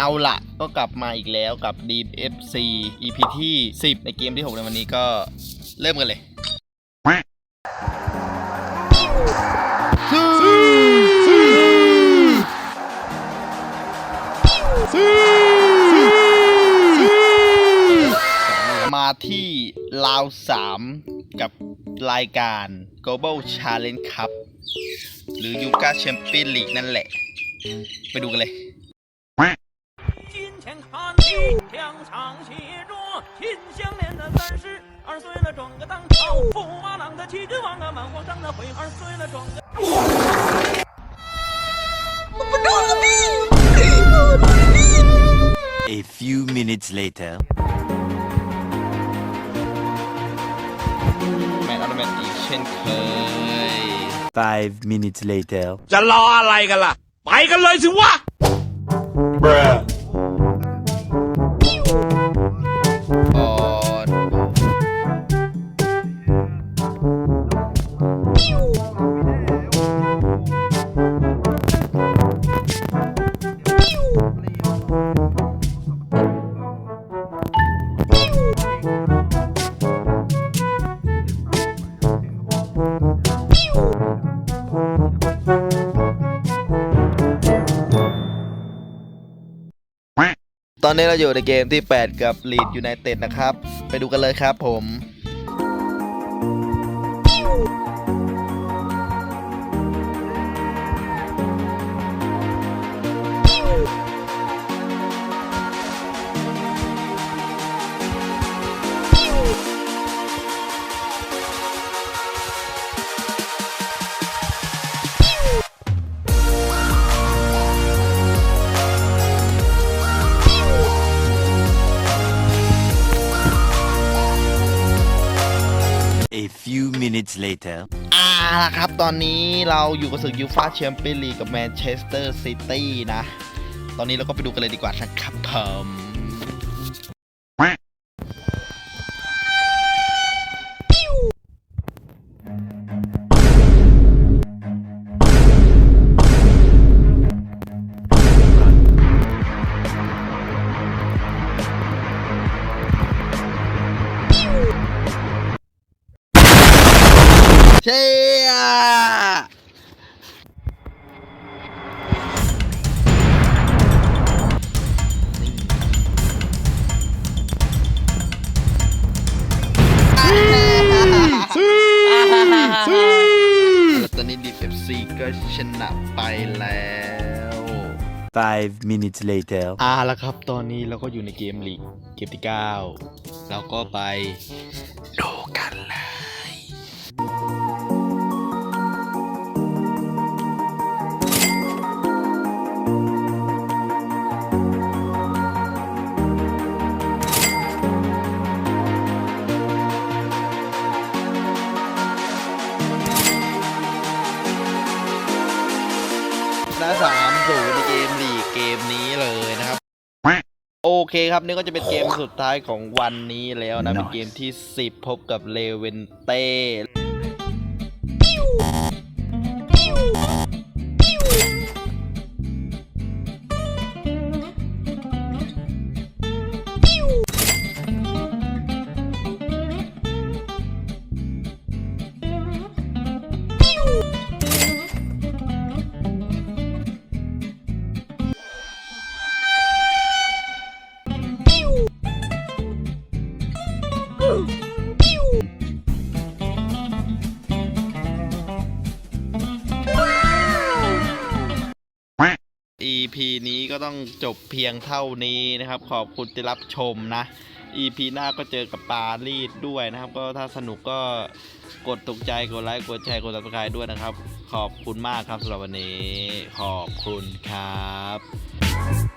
เอาละก็กลับมาอีกแล้วกับ DFC EP ที่ 10 ในเกมที่ 6 ในวันนี้ก็เริ่มกันเลยมาที่ลาว 3 กับรายการ Global Challenge Cup หรือ Yuga Champion League นั่นแหละ ไปดูกันเลย 我中了病！A few minutes later. Five minutes later. จะรออะไรกันล่ะ?ไปกันเลยสิวะ? อนนี้เราอยู่ในเกมที่ 8 กับ Lead United นะครับ ไปดูกันเลยครับผม A few minutes later. อ่าล่ะครับ ตอนนี้เราอยู่กับศึกยูฟาแชมเปี้ยนลีกกับแมนเชสเตอร์ซิตี้นะ ตอนนี้เราก็ไปดูกันเลยดีกว่านะครับผม เชียแล้วตอนนี้ดีเอฟซีก็ชนะไปแล้ว Five minutes later. อ่าแล้วครับ ตอนนี้เราก็อยู่ในเกมลีกเกมที่ 9 เราก็ไปดูกันเลย นะสามศูนย์ในเกมลีกเกมนี้เลยนะครับ โอเคครับนี่ก็จะเป็นเกมสุดท้ายของวันนี้แล้วนะ เป็นเกมที่ 10 พบกับเลเวนเต้ EP นี้ก็ต้องจบเพียงเท่านี้นะครับ ขอบคุณที่รับชมนะ EP หน้าก็เจอกับปารีสด้วยนะครับ ก็ถ้าสนุกก็กดถูกใจกดไลค์กดแชร์กด subscribe ด้วยนะครับ ขอบคุณมากครับสำหรับวันนี้ ขอบคุณครับ